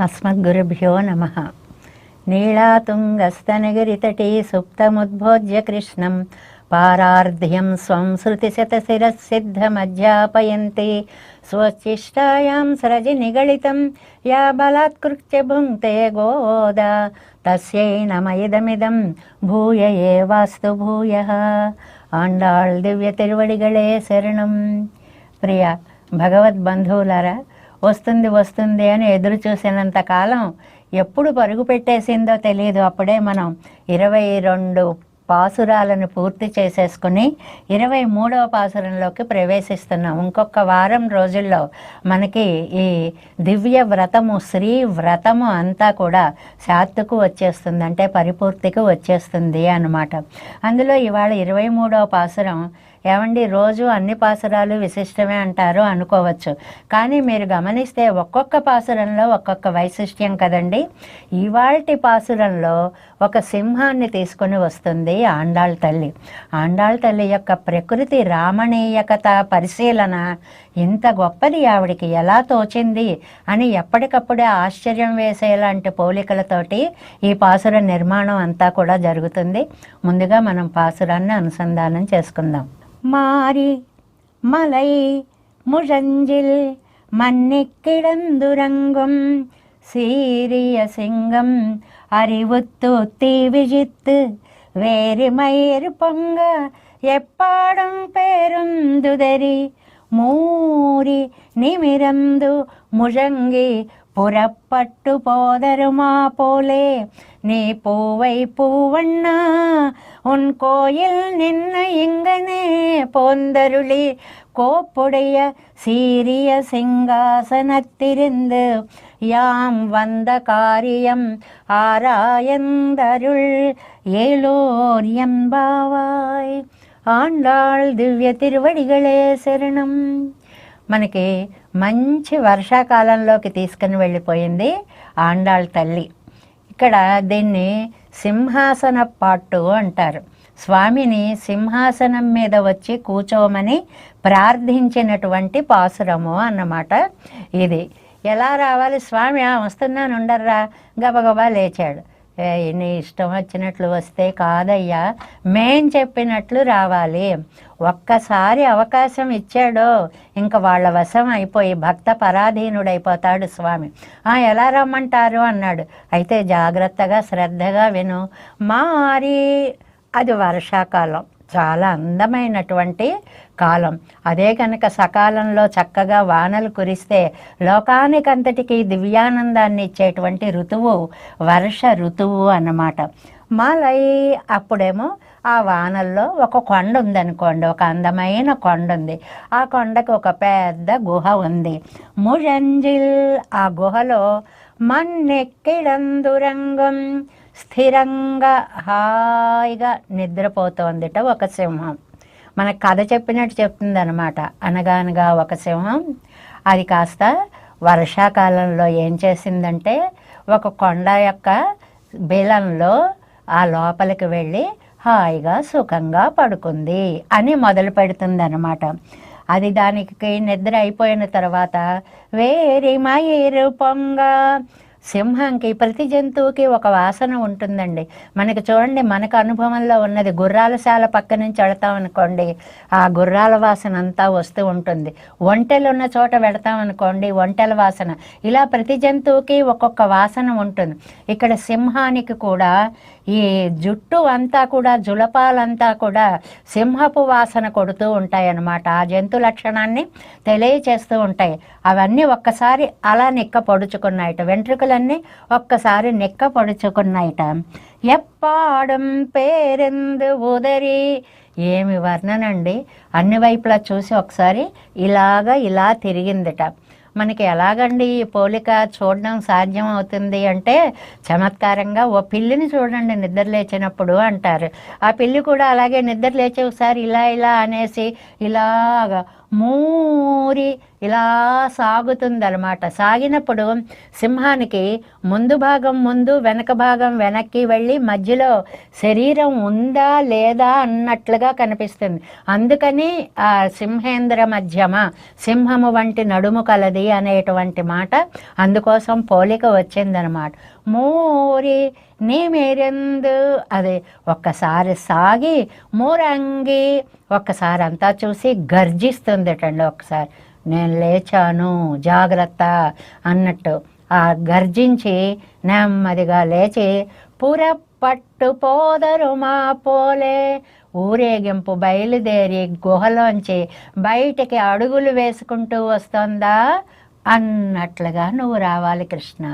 అస్మద్గురుభ్యో నమ నీళాతుంగస్తనగిరితటీ సుప్తముద్భోజ్య కృష్ణం పారార్ధ్యం స్వం శృతిశతశిరసిద్ధమధ్యాపయంతి స్వచిష్టాయాం సరజి నిగళితం యా బలాత్కృత్య భుంక్తే గోద తస్యై నమయిదమిదం ఇదమిదం భూయ ఏవాస్తు భూయ ఆండాళ్ దివ్య తిరువడిగళే శరణం ప్రియ భగవద్బంధువులారా వస్తుంది వస్తుంది అని ఎదురు చూసినంత కాలం ఎప్పుడు పరుగు పెట్టేసిందో తెలియదు అప్పుడే మనం ఇరవై రెండు పాసురాలను పూర్తి చేసేసుకుని ఇరవై మూడవ పాసురంలోకి ప్రవేశిస్తున్నాం. ఇంకొక వారం రోజుల్లో మనకి ఈ దివ్య వ్రతము శ్రీ వ్రతము అంతా కూడా శాత్తుకు వచ్చేస్తుంది అంటే పరిపూర్తికి వచ్చేస్తుంది అన్నమాట. అందులో ఇవాళ ఇరవై మూడవ పాసురం ఏమండి రోజు అన్ని పాసురాలు విశిష్టమే అంటారు అనుకోవచ్చు. కానీ మీరు గమనిస్తే ఒక్కొక్క పాసురంలో ఒక్కొక్క వైశిష్ట్యం కదండి. ఇవాల్టి పాసురంలో ఒక సింహాన్ని తీసుకొని వస్తుంది ఆండాళ్ తల్లి ఆండాళ్ తల్లి యొక్క ప్రకృతి రామణీయకత పరిశీలన ఇంత గొప్పది ఆవిడికి ఎలా తోచింది అని ఎప్పటికప్పుడే ఆశ్చర్యం వేసేలాంటి పోలికలతోటి ఈ పాసుర నిర్మాణం అంతా కూడా జరుగుతుంది ముందుగా మనం పాసురాన్ని అనుసంధానం చేసుకుందాం மாறி மலை முழஞ்சில் மன்னிக்கிடந்துறங்கும் சீரிய சிங்கம் அறிவுத்தூத்தி விழித்து வேறுமயிர் பொங்க எப்பாடும் பேருந்துதறி மூறி நிமிரந்து முழங்கி புறப்பட்டு போதருமா போலே? நீ பூவை பூவண்ணா உன் கோயில் நின்ன இங்கனே போந்தருளி கோப்புடைய சீரிய சிங்காசனத்திருந்து யாம் வந்த காரியம் ஆராயந்தருள் ஏலோர் என்பாவாய் ఆండాళ్ దివ్య తిరువడిగళే శరణం మనకి మంచి వర్షాకాలంలోకి తీసుకుని వెళ్ళిపోయింది ఆండాళ్ తల్లి ఇక్కడ దీన్ని సింహాసన పాట్టు అంటారు స్వామిని సింహాసనం మీద వచ్చి కూర్చోమని ప్రార్థించినటువంటి పాసురము అన్నమాట ఇది ఎలా రావాలి? స్వామి "ఆ, వస్తున్నాను ఉండర్రా. గబగబా లేచాడు. "ఏ, నీ ఇష్టం వచ్చినట్లు వస్తే కాదయ్యా మేం చెప్పినట్లు రావాలి. ఒక్కసారి అవకాశం ఇచ్చాడో ఇంకా వాళ్ళ వశం అయిపోయి భక్త పరాధీనుడైపోతాడు స్వామి. "ఆ, ఎలా రమ్మంటారు? అన్నాడు. అయితే జాగ్రత్తగా శ్రద్ధగా విను. మారి అది వర్షాకాలం. చాలా అందమైనటువంటి కాలం. అదే కనుక సకాలంలో చక్కగా వానలు కురిస్తే లోకానికంతటికి దివ్యానందాన్ని ఇచ్చేటువంటి ఋతువు వర్ష ఋతువు అన్నమాట. మాలై అప్పుడేమో ఆ వానల్లో ఒక కొండ ఉందనుకోండి ఒక అందమైన కొండ ఉంది. ఆ కొండకు ఒక పెద్ద గుహ ఉంది. ముజంజిల్ ఆ గుహలో మన్నెక్కిడందురంగం స్థిరంగా హాయిగా నిద్రపోతోందిట ఒక సింహం. మన కథ చెప్పినట్టు చెప్తుంది అనమాట అనగానగా ఒక సింహం అది కాస్త వర్షాకాలంలో ఏం చేసిందంటే ఒక కొండ యొక్క బిలంలో ఆ లోపలికి వెళ్ళి హాయిగా సుఖంగా పడుకుంది అని మొదలు పెడుతుంది అనమాట అది దానికి నిద్ర అయిపోయిన తర్వాత వేరి మయిరు పొంగ సింహంకి ప్రతి జంతువుకి ఒక వాసన ఉంటుందండి. మనకి చూడండి మనకు అనుభవంలో ఉన్నది గుర్రాల శాల పక్క నుంచి వెళతామనుకోండి ఆ గుర్రాల వాసన అంతా వస్తూ ఉంటుంది. ఒంటెలు ఉన్న చోట పెడతామనుకోండి ఒంటెల వాసన. ఇలా ప్రతి జంతువుకి ఒక్కొక్క వాసన ఉంటుంది. ఇక్కడ సింహానికి కూడా ఈ జుట్టు అంతా కూడా జులపాలంతా కూడా సింహపు వాసన కొడుతూ ఉంటాయి అన్నమాట ఆ జంతు లక్షణాన్ని తెలియచేస్తూ ఉంటాయి. అవన్నీ ఒక్కసారి అలా నిక్క పొడుచుకున్నాయట. వెంట్రుకలన్నీ ఒక్కసారి నిక్క పొడుచుకున్నాయట. ఎప్పాడం పేరెందు ఉదరి ఏమి వర్ణనండి? అన్ని వైపులా చూసి ఒకసారి ఇలాగా ఇలా తిరిగిందిట. మనకి ఎలాగండి ఈ పోలిక చూడడం సాధ్యం అవుతుంది అంటే చమత్కారంగా ఓ పిల్లిని చూడండి నిద్ర లేచినప్పుడు అంటారు. ఆ పిల్లి కూడా అలాగే నిద్ర లేచి ఒకసారి ఇలా ఇలా అనేసి ఇలాగా మూరి ఇలా సాగుతుందనమాట సాగినప్పుడు సింహానికి ముందు భాగం ముందు వెనక భాగం వెనక్కి వెళ్ళి మధ్యలో శరీరం ఉందా లేదా అన్నట్లుగా కనిపిస్తుంది. అందుకని ఆ సింహేంద్ర మధ్యమ సింహము వంటి నడుము కలది అనేటువంటి మాట అందుకోసం పోలిక వచ్చిందనమాట మూరి నీ మీరెందు? అదే ఒక్కసారి సాగి మూరంగి ఒక్కసారి అంతా చూసి గర్జిస్తుందిటండి ఒకసారి నేను లేచాను జాగ్రత్త అన్నట్టు ఆ గర్జించి నెమ్మదిగా లేచి పుర పట్టు పోదరు మా పోలే. ఊరేగింపు బయలుదేరి గుహలోంచి బయటికి అడుగులు వేసుకుంటూ వస్తుందా? అన్నట్లుగా నువ్వు రావాలి కృష్ణ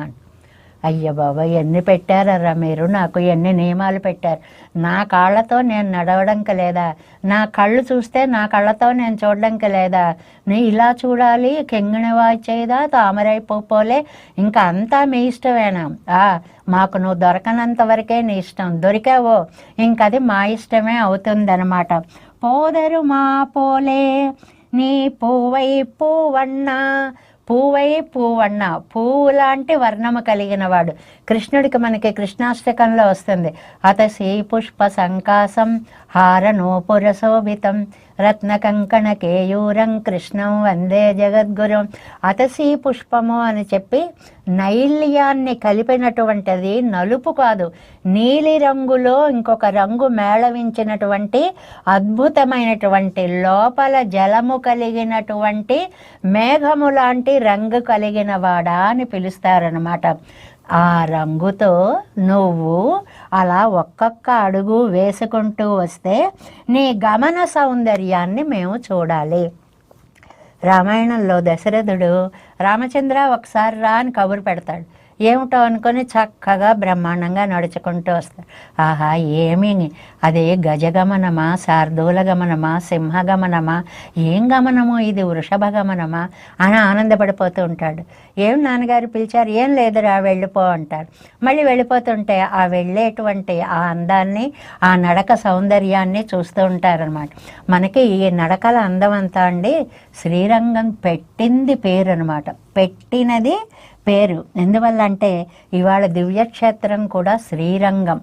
అయ్య బాబా ఎన్ని పెట్టారరా మీరు? నాకు ఎన్ని నియమాలు పెట్టారు? నా కాళ్ళతో నేను నడవడంక లేదా? నా కళ్ళు చూస్తే నా కళ్ళతో నేను చూడడంక లేదా? నీ ఇలా చూడాలి కెంగిణి వాచేదా తామరైపోలే ఇంకా అంతా మీ ఇష్టమేనా? ఆ, మాకు నువ్వు దొరకనంత వరకే నీ ఇష్టం. దొరికావో? ఇంకది మా ఇష్టమే అవుతుందనమాట. పోదరు మా పోలే నీ పువ్వై పువ్వన్న పూవై పూవన్న పువ్వు లాంటి వర్ణము కలిగిన వాడు. కృష్ణుడికి మనకి కృష్ణాష్టకంలో వస్తుంది. అత శ్రీ పుష్ప సంకాసం హార నూపుర శోభితం. రత్న కంకణ కేయూరం కృష్ణం వందే జగద్గురం. అతసి పుష్పము అని చెప్పి నైల్యాన్ని కలిపినటువంటిది నలుపు కాదు. నీలి రంగులో ఇంకొక రంగు మేళవించినటువంటి అద్భుతమైనటువంటి లోపల జలము కలిగినటువంటి మేఘము లాంటి రంగు కలిగిన వాడా అని పిలుస్తారనమాట ఆ రంగుతో నువ్వు అలా ఒక్కొక్క అడుగు వేసుకుంటూ వస్తే నీ గమన సౌందర్యాన్ని మేము చూడాలి. రామాయణంలో దశరథుడు రామచంద్ర ఒకసారి రా అని కబురు పెడతాడు. ఏమిటో అనుకొని చక్కగా బ్రహ్మాండంగా నడుచుకుంటూ వస్తారు. ఆహా ఏమి? అదే గజగమనమా శార్దూల గమనమా సింహగమనమా ఏం గమనము ఇది? వృషభ గమనమా? అని ఆనందపడిపోతూ ఉంటాడు. ఏం నాన్నగారు పిలిచారు? ఏం లేదురా వెళ్ళిపో అంటారు. మళ్ళీ వెళ్ళిపోతుంటే ఆ వెళ్ళేటువంటి ఆ అందాన్ని ఆ నడక సౌందర్యాన్ని చూస్తూ ఉంటారనమాట మనకి ఈ నడకల అందం అంతా అండి శ్రీరంగం పెట్టింది పేరు అనమాట పెట్టినది పేరు. ఎందువల్ల అంటే ఇవాళ దివ్యక్షేత్రం కూడా శ్రీరంగం.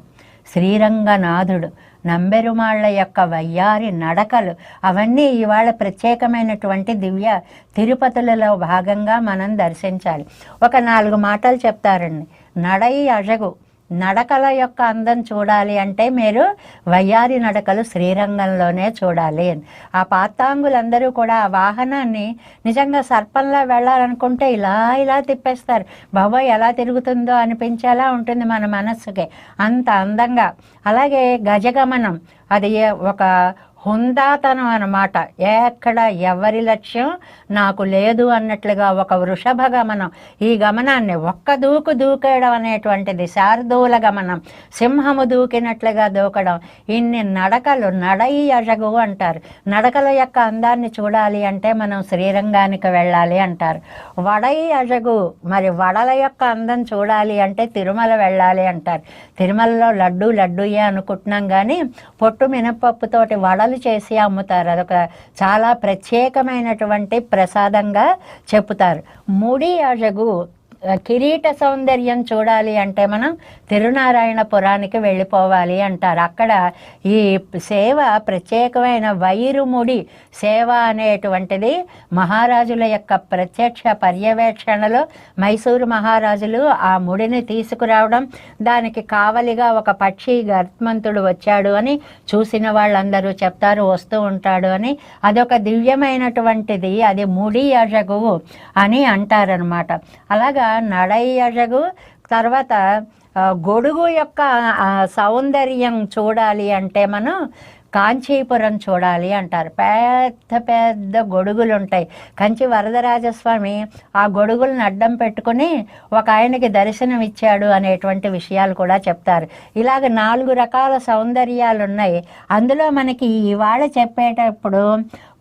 శ్రీరంగనాథుడు నంబెరుమాళ్ళ యొక్క వయ్యారి నడకలు అవన్నీ ఇవాళ ప్రత్యేకమైనటువంటి దివ్య తిరుపతులలో భాగంగా మనం దర్శించాలి. ఒక నాలుగు మాటలు చెప్తారండి. నడై అజగు నడకల యొక్క అందం చూడాలి అంటే మీరు వయ్యారి నడకలు శ్రీరంగంలోనే చూడాలి. ఆ పాతాంగులందరూ కూడా ఆ వాహనాన్ని నిజంగా సర్పంలా వెళ్ళాలనుకుంటే ఇలా ఇలా తిప్పేస్తారు. బాబాయ్ ఎలా తిరుగుతుందో అనిపించేలా ఉంటుంది మన మనస్సుకి. అంత అందంగా. అలాగే గజగమనం. అది ఒక హుందాతనం అన్నమాట. ఎక్కడ ఎవరి లక్ష్యం నాకు లేదు అన్నట్లుగా ఒక వృషభ గమనం. ఈ గమనాన్ని ఒక్క దూకు దూకేయడం అనేటువంటిది శారదూల గమనం. సింహము దూకినట్లుగా దూకడం. ఇన్ని నడకలు నడయి అజగు అంటారు. నడకల యొక్క అందాన్ని చూడాలి అంటే మనం శ్రీరంగానికి వెళ్ళాలి అంటారు. వడై అజగు మరి వడల యొక్క అందం చూడాలి అంటే తిరుమల వెళ్ళాలి అంటారు. తిరుమలలో లడ్డు లడ్డూయే అనుకుంటున్నాం కానీ పొట్టు మినపప్పుతోటి వడలు చేసి అమ్ముతారు. అదొక చాలా ప్రత్యేకమైనటువంటి ప్రసాదంగా చెప్తారు ముడి అజగు కిరీట సౌందర్యం చూడాలి అంటే మనం తిరునారాయణ పురానికి వెళ్ళిపోవాలి అంటారు. అక్కడ ఈ సేవ ప్రత్యేకమైన వైరుముడి సేవ అనేటువంటిది మహారాజుల యొక్క ప్రత్యక్ష పర్యవేక్షణలో మైసూరు మహారాజులు ఆ ముడిని తీసుకురావడం దానికి కావలిగా ఒక పక్షి గర్త్మంతుడు వచ్చాడు అని చూసిన వాళ్ళందరూ చెప్తారు వస్తూ ఉంటాడు అని. అదొక దివ్యమైనటువంటిది అది ముడి అజగు అని అంటారనమాట అలాగా నడై తర్వాత గొడుగు యొక్క సౌందర్యం చూడాలి అంటే మనం కాంచీపురం చూడాలి అంటారు. పెద్ద పెద్ద గొడుగులు ఉంటాయి కంచి వరదరాజస్వామి ఆ గొడుగులను అడ్డం పెట్టుకుని ఒక ఆయనకి దర్శనం ఇచ్చాడు అనేటువంటి విషయాలు కూడా చెప్తారు. ఇలాగ నాలుగు రకాల సౌందర్యాలు ఉన్నాయి అందులో మనకి ఇవాళ చెప్పేటప్పుడు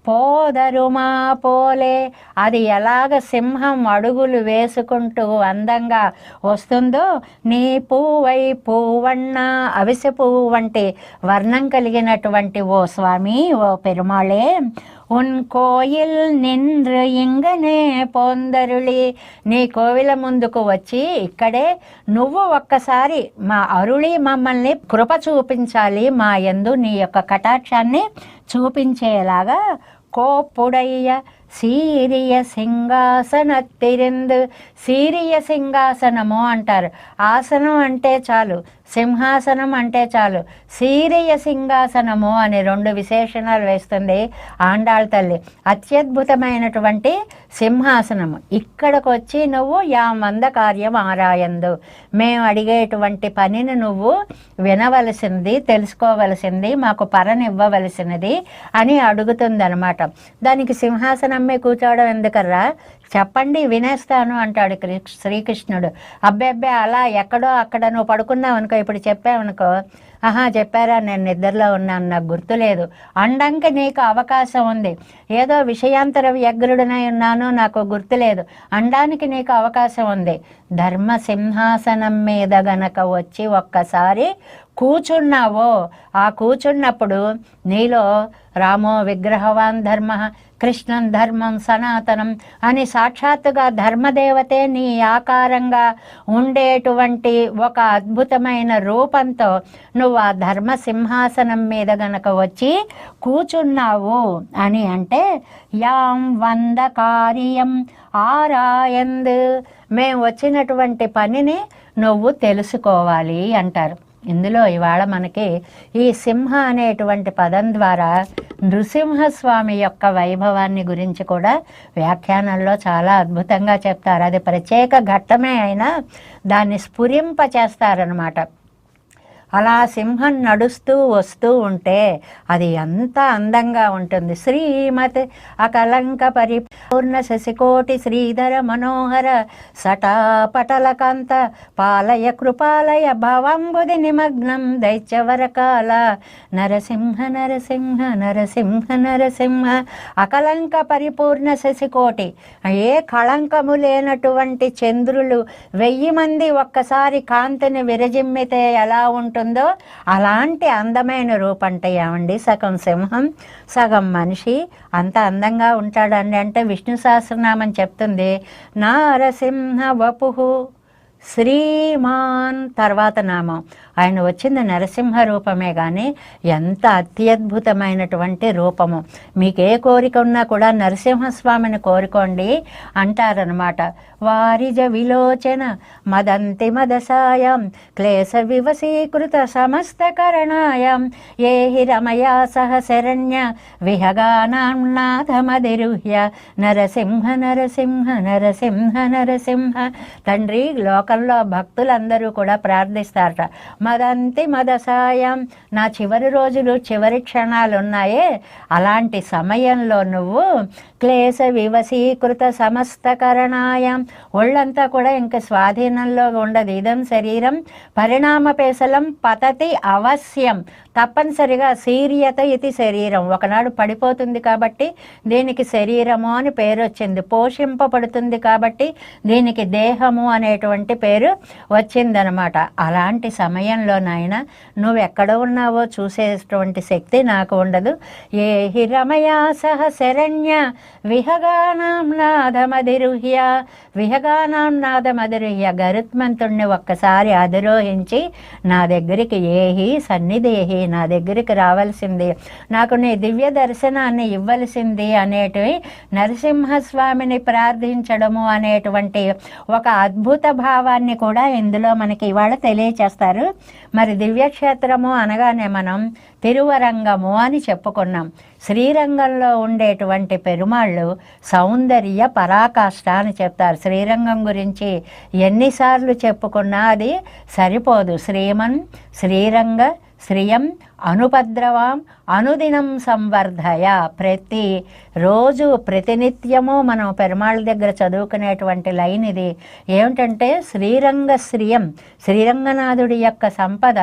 పోదరుమా పోలే. అది ఎలాగ సింహం అడుగులు వేసుకుంటూ అందంగా వస్తుందో నీ పువ్వై పువ్వన్న అవిసె పువ్వు వంటి వర్ణం కలిగినటువంటి ఓ స్వామి ఓ పెరుమాళే. உன் కోయిల్ నింద్రు ఇంగనే పొందరుళి నీ కోవిల ముందుకు వచ్చి ఇక్కడే నువ్వు ఒక్కసారి మా అరుళి మమ్మల్ని కృప చూపించాలి మా యందు నీ యొక్క కటాక్షాన్ని చూపించేలాగా కోప్పుడయ్య సీరియ సింహాసనత్తిరిందు. సీరియ సింహాసనము అంటారు. ఆసనం అంటే చాలు. సింహాసనం అంటే చాలు. సీరియ సింహాసనము అని రెండు విశేషణాలు వేస్తుంది ఆండాళ్ తల్లి. అత్యద్భుతమైనటువంటి సింహాసనము. ఇక్కడికి వచ్చి నువ్వు యా మంద కార్యం ఆరాయందు. మేము అడిగేటువంటి పనిని నువ్వు వినవలసింది తెలుసుకోవలసింది మాకు పరనివ్వవలసినది అని అడుగుతుందనమాట. దానికి సింహాసనం నమ్మి కూర్చోవడం ఎందుకర్రా? చెప్పండి వినేస్తాను అంటాడు శ్రీకృష్ణుడు శ్రీకృష్ణుడు. అబ్బే అలా ఎక్కడో అక్కడ నువ్వు పడుకున్నావు అనుకో ఇప్పుడు చెప్పావనుకో. ఆహా చెప్పారా నేను నిద్రలో ఉన్నాను నాకు గుర్తులేదు అండంకి నీకు అవకాశం ఉంది. ఏదో విషయాంతర వ్యగ్రుడినై ఉన్నాను నాకు గుర్తులేదు అండానికి నీకు అవకాశం ఉంది. ధర్మ సింహాసనం మీద గనక వచ్చి ఒక్కసారి కూచున్నావో ఆ కూచున్నప్పుడు నీలో రామో విగ్రహవాన్ ధర్మ కృష్ణం ధర్మం సనాతనం అని సాక్షాత్తుగా ధర్మదేవతే నీ ఆకారంగా ఉండేటువంటి ఒక అద్భుతమైన రూపంతో నువ్వు ఆ ధర్మ సింహాసనం మీద గనక వచ్చి కూచున్నావు అని అంటే యాం వంద కార్యం ఆరాయంద్. మేము వచ్చినటువంటి పనిని నువ్వు తెలుసుకోవాలి అంటారు. ఇందులో ఇవాళ మనకి ఈ సింహ అనేటువంటి పదం ద్వారా నృసింహస్వామి యొక్క వైభవాన్ని గురించి కూడా వ్యాఖ్యానంలో చాలా అద్భుతంగా చెప్తారు. అది ప్రత్యేక ఘట్టమే అయినా దాన్ని స్ఫురింప చేస్తారనమాట అలా సింహం నడుస్తూ వస్తూ ఉంటే అది ఎంత అందంగా ఉంటుంది. శ్రీమతి అకలంక పరిపూర్ణ శశికోటి శ్రీధర మనోహర సటాపటలకాంత పాలయ కృపాలయ భవంబుది నిమగ్నం దైత్యవరకాల నరసింహ నరసింహ నరసింహ నరసింహ అకలంక పరిపూర్ణ శశికోటి. ఏ కళంకము లేనటువంటి చంద్రులు వెయ్యి మంది ఒక్కసారి కాంతిని విరజిమ్మితే ఎలా ఉంటుంది అలాంటి అందమైన రూపంట ఏమండి? సగం సింహం సగం మనిషి. అంత అందంగా ఉంటాడండి. అంటే విష్ణు సహస్రనామం చెప్తుంది. నారసింహ వపుహు శ్రీమాన్ తర్వాత నామం. ఆయన వచ్చింది నరసింహ రూపమే కానీ ఎంత అత్యద్భుతమైనటువంటి రూపము. మీకు ఏ కోరిక ఉన్నా కూడా నరసింహస్వామిని కోరుకోండి అంటారనమాట వారిజ విలోచన మదంతి మదసాయం క్లేశ వివసీకృత సమస్త కరణాయం. ఏ హి రమయా సహ శరణ్య విహగానాథమదిరుహ్య నరసింహ నరసింహ నరసింహ నరసింహ. తండ్రి లోక లోకంలో భక్తులందరూ కూడా ప్రార్థిస్తారట. మదంతి మదసాయం నా చివరి రోజులు చివరి క్షణాలు ఉన్నాయే అలాంటి సమయంలో నువ్వు క్లేశ వివశీకృత సమస్త కరణాయం ఒళ్ళంతా కూడా ఇంక స్వాధీనంలో ఉండదు. ఇదం శరీరం పరిణామ పేశలం పతతి అవశ్యం. తప్పనిసరిగా సీరియత ఇది శరీరం. ఒకనాడు పడిపోతుంది కాబట్టి దీనికి శరీరము అని పేరు వచ్చింది పోషింపబడుతుంది కాబట్టి దీనికి దేహము అనేటువంటి పేరు వచ్చిందనమాట. అలాంటి సమయంలో నాయన నువ్వు ఎక్కడ ఉన్నావో చూసేటువంటి శక్తి నాకు ఉండదు. ఏ హిరమయా సహ శరణ్య విహగానాం నాదమదిరుహ్య విహగానాం నాదమదిరుహ్య. గరుత్మంతుణ్ణి ఒక్కసారి అధిరోహించి నా దగ్గరికి ఏహి సన్నిదేహి నా దగ్గరికి రావాల్సింది. నాకు నీ దివ్య దర్శనాన్ని ఇవ్వలసింది అనేటివి నరసింహస్వామిని ప్రార్థించడము అనేటువంటి ఒక అద్భుత భావాన్ని కూడా ఇందులో మనకి ఇవాళ తెలియచేస్తారు. మరి దివ్యక్షేత్రము అనగానే మనం తిరువరంగము అని చెప్పుకున్నాం. శ్రీరంగంలో ఉండేటువంటి వాళ్ళు సౌందర్య పరాకాష్ట అని చెప్తారు. శ్రీరంగం గురించి ఎన్నిసార్లు చెప్పుకున్నా అది సరిపోదు. శ్రీమన్ శ్రీరంగ శ్రియం అనుపద్రవాం అనుదినం సంవర్ధయ ప్రతి రోజు ప్రతినిత్యము మనం పెరుమాళ్ళ దగ్గర చదువుకునేటువంటి లైన్ ఇది. ఏమిటంటే శ్రీరంగ శ్రియం శ్రీరంగనాథుడి యొక్క సంపద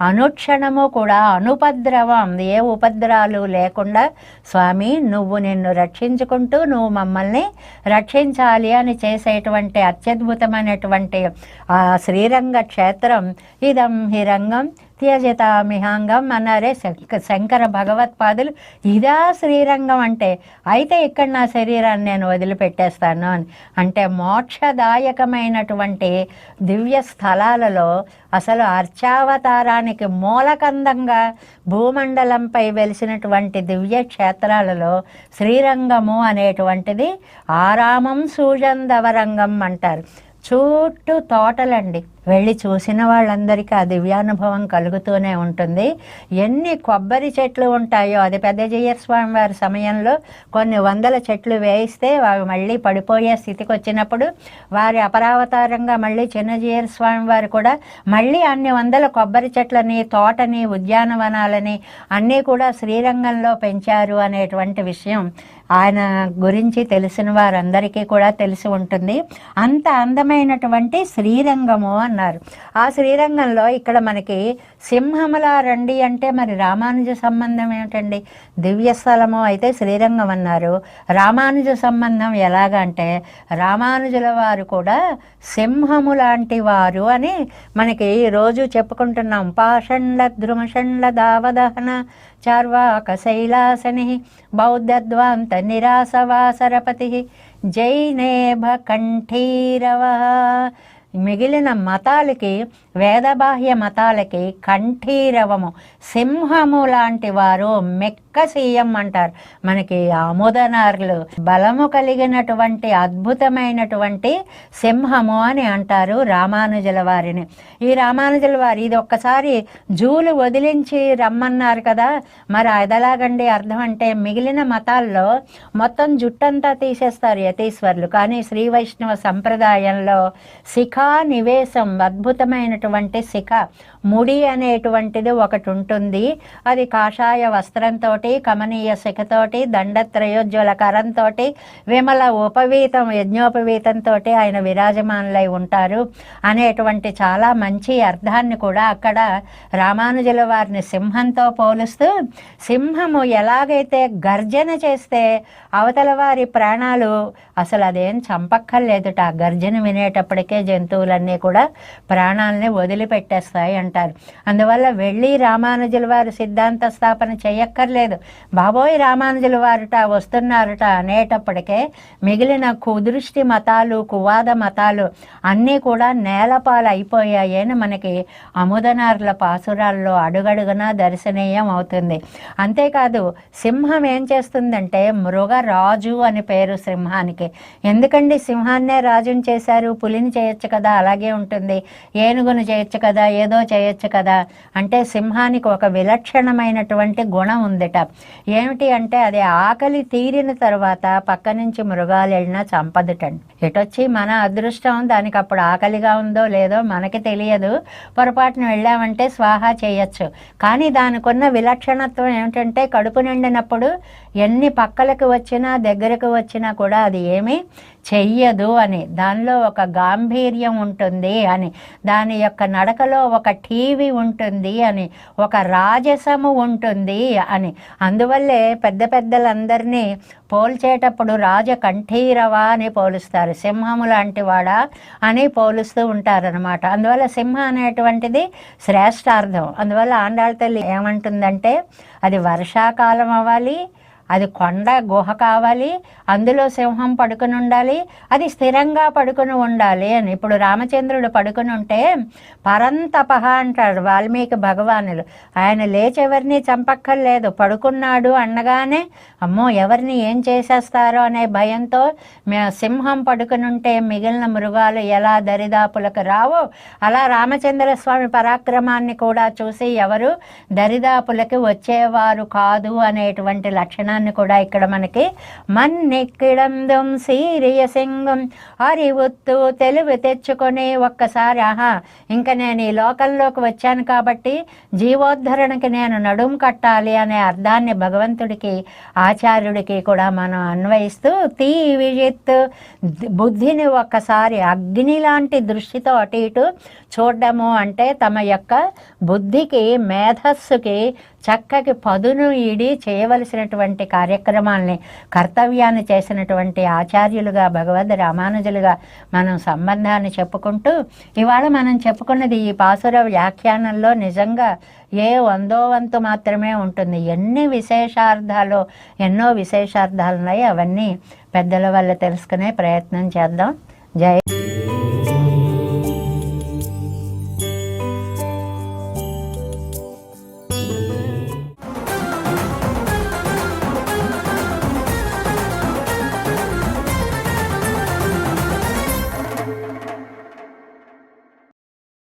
అనుక్షణము కూడా అనుపద్రవం ఏ ఉపద్రాలు లేకుండా స్వామి నువ్వు నిన్ను రక్షించుకుంటూ నువ్వు మమ్మల్ని రక్షించాలి అని చేసేటువంటి అత్యద్భుతమైనటువంటి ఆ శ్రీరంగ క్షేత్రం. ఇదం హిరంగం త్యజతామిహాంగం అన్నారే శంక- శంకర భగవత్పాదులు ఇదా శ్రీరంగం అంటే అయితే ఇక్కడ నా శరీరాన్ని నేను వదిలిపెట్టేస్తాను అని. అంటే మోక్షదాయకమైనటువంటి దివ్య స్థలాలలో అసలు అర్చావతారానికి మూలకందంగా భూమండలంపై వెలిసినటువంటి దివ్య క్షేత్రాలలో శ్రీరంగము అనేటువంటిది ఆరామం సూజందవరంగం అంటారు. చుట్టూ తోటలండి. వెళ్ళి చూసిన వాళ్ళందరికీ ఆ దివ్యానుభవం కలుగుతూనే ఉంటుంది. ఎన్ని కొబ్బరి చెట్లు ఉంటాయో అది పెద్ద స్వామి వారి సమయంలో కొన్ని వందల చెట్లు వేయిస్తే వారు మళ్ళీ పడిపోయే స్థితికి వచ్చినప్పుడు వారి అపరావతారంగా మళ్ళీ చిన్న స్వామి వారు కూడా మళ్ళీ అన్ని వందల కొబ్బరి చెట్లని తోటని ఉద్యానవనాలని అన్నీ కూడా శ్రీరంగంలో పెంచారు అనేటువంటి విషయం ఆయన గురించి తెలిసిన వారందరికీ కూడా తెలిసి ఉంటుంది. అంత అందమైనటువంటి శ్రీరంగము అన్నారు. ఆ శ్రీరంగంలో ఇక్కడ మనకి సింహముల రండి అంటే మరి రామానుజ సంబంధం ఏమిటండి? దివ్య స్థలము అయితే శ్రీరంగం అన్నారు. రామానుజ సంబంధం ఎలాగంటే రామానుజుల వారు కూడా సింహము లాంటి వారు అని మనకి రోజు చెప్పుకుంటున్నాం. పాషండ్ల ద్రుమషండ్ల దావదహన చార్వాక శైలాసని బౌద్ధద్వాంత నిరాసవాసరపతి జైనేభ కంఠీరవ మిగిలిన మతాలకి వేదబాహ్య మతాలకి కంఠీరవము. సింహము లాంటి వారు మెక్క సీఎం అంటారు. మనకి ఆముదనార్లు బలము కలిగినటువంటి అద్భుతమైనటువంటి సింహము అని అంటారు రామానుజుల వారిని. ఈ రామానుజుల వారి ఇది ఒక్కసారి జూలు వదిలించి రమ్మన్నారు కదా. మరి అదలాగండి అర్థం అంటే మిగిలిన మతాల్లో మొత్తం జుట్టంతా తీసేస్తారు యతీశ్వరులు. కానీ శ్రీ వైష్ణవ సంప్రదాయంలో శిఖా నివేశం అద్భుతమైన అనేటువంటి శిఖ. ముడి అనేటువంటిది ఒకటి ఉంటుంది. అది కాషాయ వస్త్రంతో కమనీయ శిఖతోటి దండత్రయోజ్వల కరంతో విమల ఉపవీతం యజ్ఞోపవీతంతో ఆయన విరాజమానులై ఉంటారు. అనేటువంటి చాలా మంచి అర్థాన్ని కూడా అక్కడ రామానుజుల వారిని సింహంతో పోలుస్తూ సింహము ఎలాగైతే గర్జన చేస్తే అవతల వారి ప్రాణాలు అసలు అదేం చంపక్కర్లేదుట. గర్జన వినేటప్పటికే జంతువులన్నీ కూడా ప్రాణాలని వదిలిపెట్టేస్తాయి అంటారు. అందువల్ల వెళ్ళి రామానుజుల వారు సిద్ధాంత స్థాపన చేయక్కర్లేదు బాబోయ్ రామానుజుల వారుట వస్తున్నారుట అనేటప్పటికే మిగిలిన కుదృష్టి మతాలు కువాద మతాలు అన్నీ కూడా నేలపాలు అయిపోయాయని మనకి అముదనార్ల పాసురాల్లో అడుగడుగునా దర్శనీయం అవుతుంది. అంతేకాదు సింహం ఏం చేస్తుందంటే మృగరాజు అని పేరు సింహానికి. ఎందుకండి సింహాన్నే రాజుని చేశారు? పులిని చేయొచ్చు కదా? అలాగే ఉంటుంది. ఏనుగును చేయొచ్చు కదా ఏదో చేయొచ్చు కదా అంటే సింహానికి ఒక విలక్షణమైనటువంటి గుణం ఉందిట. ఏమిటి అంటే అది ఆకలి తీరిన తర్వాత పక్క నుంచి మృగాలు వెళ్ళినా చంపదుటండి ఎటొచ్చి మన అదృష్టం దానికి అప్పుడు ఆకలిగా ఉందో లేదో మనకి తెలియదు. పొరపాటున వెళ్ళామంటే స్వాహా చేయొచ్చు. కానీ దానికి ఉన్న విలక్షణత్వం ఏమిటంటే కడుపు నిండినప్పుడు ఎన్ని పక్కలకు వచ్చినా దగ్గరకు వచ్చినా కూడా అది ఏమీ చెయ్యదు అని. దానిలో ఒక గాంభీర్యం ఉంటుంది అని. దాని యొక్క నడకలో ఒక టీవీ ఉంటుంది అని. ఒక రాజసము ఉంటుంది అని. అందువల్లే పెద్ద పెద్దలందరినీ పోల్చేటప్పుడు రాజ కంఠీరవా అని పోలుస్తారు. సింహము లాంటి వాడా అని పోలుస్తూ ఉంటారనమాట అందువల్ల సింహ అనేటువంటిది శ్రేష్టార్థం. అందువల్ల ఆండాళ్ళ తల్లి ఏమంటుందంటే అది వర్షాకాలం అవ్వాలి అది కొండ గుహ కావాలి అందులో సింహం పడుకుని ఉండాలి అది స్థిరంగా పడుకుని ఉండాలి అని. ఇప్పుడు రామచంద్రుడు పడుకుని ఉంటే పరంతపహ అంటాడు వాల్మీకి భగవానులు. ఆయన లేచి ఎవరిని చంపక్కర్లేదు పడుకున్నాడు అనగానే అమ్మో ఎవరిని ఏం చేసేస్తారో అనే భయంతో సింహం పడుకుని ఉంటే మిగిలిన మృగాలు ఎలా దరిదాపులకు రావు అలా రామచంద్ర స్వామి పరాక్రమాన్ని కూడా చూసి ఎవరు దరిదాపులకి వచ్చేవారు కాదు అనేటువంటి లక్షణాన్ని కూడా ఇక్కడ మనకి మన్నెక్కిడందం సీరియ సింగం. అరివుత్తు తెలివి తెచ్చుకొని ఒక్కసారి ఆహా ఇంకా నేను ఈ లోకంలోకి వచ్చాను కాబట్టి జీవోద్ధరణకి నేను నడుం కట్టాలి అనే అర్థాన్ని భగవంతుడికి ఆచార్యుడికి కూడా మనం అన్వయిస్తూ తీ విజిత్ బుద్ధిని ఒక్కసారి అగ్ని లాంటి దృష్టితో అటు ఇటు చూడడము అంటే తమ యొక్క బుద్ధికి మేధస్సుకి చక్కకి పదును ఇడి చేయవలసినటువంటి కార్యక్రమాల్ని కర్తవ్యాన్ని చేసినటువంటి ఆచార్యులుగా భగవద్ రామానుజులుగా మనం సంబంధాన్ని చెప్పుకుంటూ ఇవాళ మనం చెప్పుకున్నది ఈ పాసుర వ్యాఖ్యానంలో నిజంగా ఏ వందో వంతు మాత్రమే ఉంటుంది. ఎన్ని విశేషార్థాలు ఎన్నో విశేషార్థాలు ఉన్నాయి అవన్నీ పెద్దల వల్ల తెలుసుకునే ప్రయత్నం చేద్దాం. జై